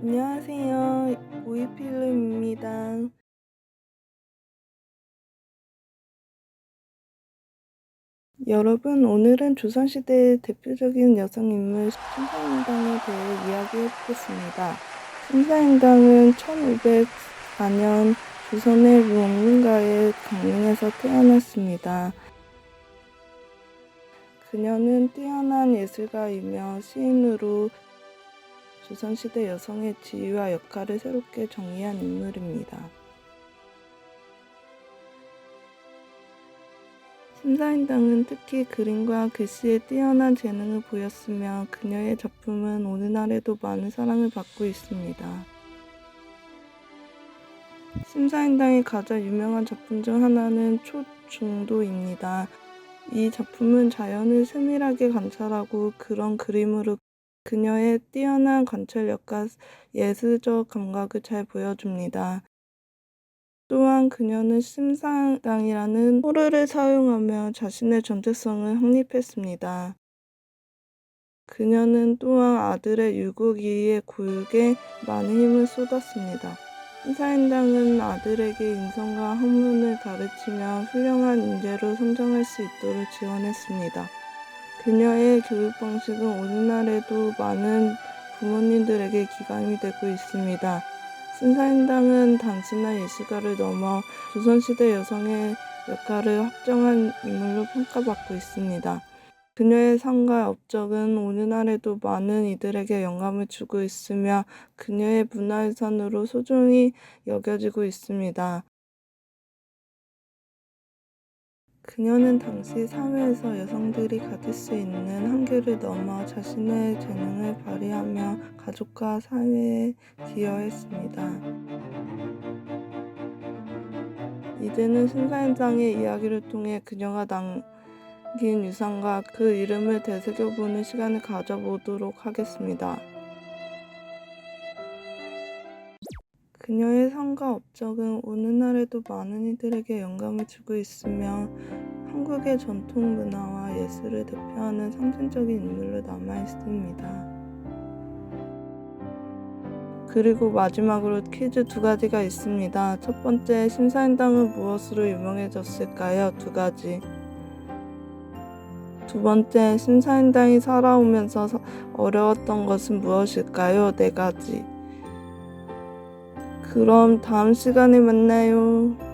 안녕하세요. 보이필름입니다. 여러분, 오늘은 조선시대의 대표적인 여성 인물 신사임당에 대해 이야기해 보겠습니다. 신사임당은 1504년 조선의 무언가의 강릉에서 태어났습니다. 그녀는 뛰어난 예술가이며 시인으로 조선시대 여성의 지위와 역할을 새롭게 정의한 인물입니다. 심사인당은 특히 그림과 글씨에 뛰어난 재능을 보였으며 그녀의 작품은 오늘날에도 많은 사랑을 받고 있습니다. 심사인당의 가장 유명한 작품 중 하나는 초중도입니다. 이 작품은 자연을 세밀하게 관찰하고 그런 그림으로 그녀의 뛰어난 관찰력과 예술적 감각을 잘 보여줍니다. 또한 그녀는 심상당이라는 호르를 사용하며 자신의 정체성을 확립했습니다. 그녀는 또한 아들의 유국이의 교육에 많은 힘을 쏟았습니다. 심사인당은 아들에게 인성과 학문을 가르치며 훌륭한 인재로 성장할 수 있도록 지원했습니다. 그녀의 교육 방식은 오늘날에도 많은 부모님들에게 기감이 되고 있습니다. 신사임당은 단순한 예술가를 넘어 조선시대 여성의 역할을 확정한 인물로 평가받고 있습니다. 그녀의 삶과 업적은 오늘날에도 많은 이들에게 영감을 주고 있으며 그녀의 문화유산으로 소중히 여겨지고 있습니다. 그녀는 당시 사회에서 여성들이 가질 수 있는 한계를 넘어 자신의 재능을 발휘하며 가족과 사회에 기여했습니다. 이제는 신사임당의 이야기를 통해 그녀가 남긴 유산과 그 이름을 되새겨보는 시간을 가져보도록 하겠습니다. 그녀의 삶과 업적은 오늘날에도 많은 이들에게 영감을 주고 있으며 한국의 전통 문화와 예술을 대표하는 상징적인 인물로 남아 있습니다. 그리고 마지막으로 퀴즈 두 가지가 있습니다. 첫 번째, 심사인당은 무엇으로 유명해졌을까요? 두 가지. 두 번째, 심사인당이 살아오면서 어려웠던 것은 무엇일까요? 네 가지. 그럼 다음 시간에 만나요.